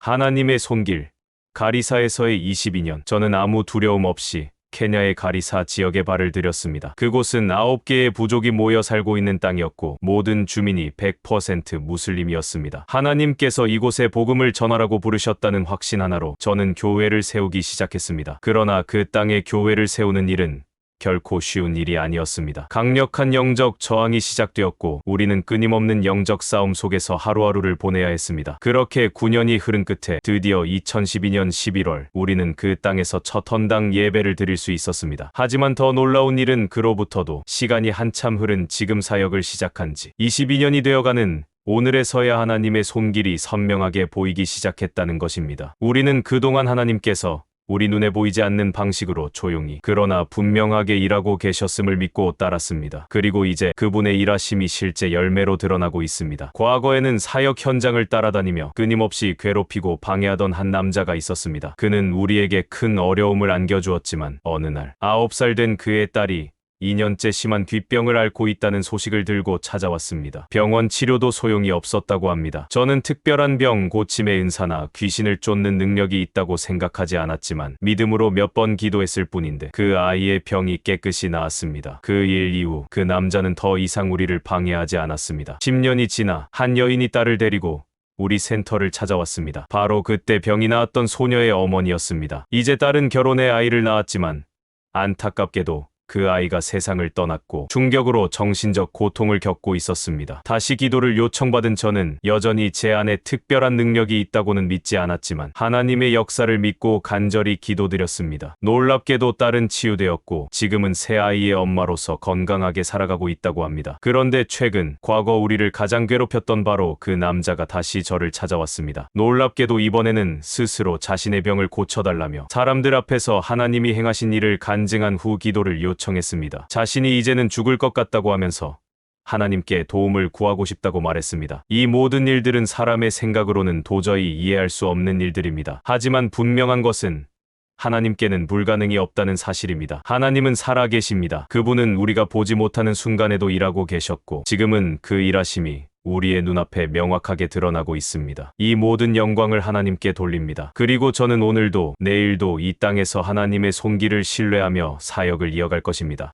하나님의 손길. 가리사에서의 22년. 저는 아무 두려움 없이 케냐의 가리사 지역에 발을 들였습니다. 그곳은 9개의 부족이 모여 살고 있는 땅이었고 모든 주민이 100% 무슬림이었습니다. 하나님께서 이곳에 복음을 전하라고 부르셨다는 확신 하나로 저는 교회를 세우기 시작했습니다. 그러나 그 땅에 교회를 세우는 일은 결코 쉬운 일이 아니었습니다. 강력한 영적 저항이 시작되었고 우리는 끊임없는 영적 싸움 속에서 하루하루를 보내야 했습니다. 그렇게 9년이 흐른 끝에 드디어 2012년 11월 우리는 그 땅에서 첫 헌당 예배를 드릴 수 있었습니다. 하지만 더 놀라운 일은 그로부터도 시간이 한참 흐른 지금 사역을 시작한 지 22년이 되어가는 오늘에서야 하나님의 손길이 선명하게 보이기 시작했다는 것입니다. 우리는 그동안 하나님께서 우리 눈에 보이지 않는 방식으로 조용히 그러나 분명하게 일하고 계셨음을 믿고 따랐습니다. 그리고 이제 그분의 일하심이 실제 열매로 드러나고 있습니다. 과거에는 사역 현장을 따라다니며 끊임없이 괴롭히고 방해하던 한 남자가 있었습니다. 그는 우리에게 큰 어려움을 안겨주었지만 어느 날 아홉 살 된 그의 딸이 2년째 심한 귓병을 앓고 있다는 소식을 들고 찾아왔습니다. 병원 치료도 소용이 없었다고 합니다. 저는 특별한 병 고침의 은사나 귀신을 쫓는 능력이 있다고 생각하지 않았지만 믿음으로 몇 번 기도했을 뿐인데 그 아이의 병이 깨끗이 나았습니다. 그 일 이후 그 남자는 더 이상 우리를 방해하지 않았습니다. 10년이 지나 한 여인이 딸을 데리고 우리 센터를 찾아왔습니다. 바로 그때 병이 나았던 소녀의 어머니였습니다. 이제 딸은 결혼해 아이를 낳았지만 안타깝게도 그 아이가 세상을 떠났고 충격으로 정신적 고통을 겪고 있었습니다. 다시 기도를 요청받은 저는 여전히 제 안에 특별한 능력이 있다고는 믿지 않았지만 하나님의 역사를 믿고 간절히 기도드렸습니다. 놀랍게도 딸은 치유되었고 지금은 새 아이의 엄마로서 건강하게 살아가고 있다고 합니다. 그런데 최근 과거 우리를 가장 괴롭혔던 바로 그 남자가 다시 저를 찾아왔습니다. 놀랍게도 이번에는 스스로 자신의 병을 고쳐달라며 사람들 앞에서 하나님이 행하신 일을 간증한 후 기도를 요청했습니다. 자신이 이제는 죽을 것 같다고 하면서 하나님께 도움을 구하고 싶다고 말했습니다. 이 모든 일들은 사람의 생각으로는 도저히 이해할 수 없는 일들입니다. 하지만 분명한 것은 하나님께는 불가능이 없다는 사실입니다. 하나님은 살아계십니다. 그분은 우리가 보지 못하는 순간에도 일하고 계셨고 지금은 그 일하심이 우리의 눈앞에 명확하게 드러나고 있습니다. 이 모든 영광을 하나님께 돌립니다. 그리고 저는 오늘도 내일도 이 땅에서 하나님의 손길을 신뢰하며 사역을 이어갈 것입니다.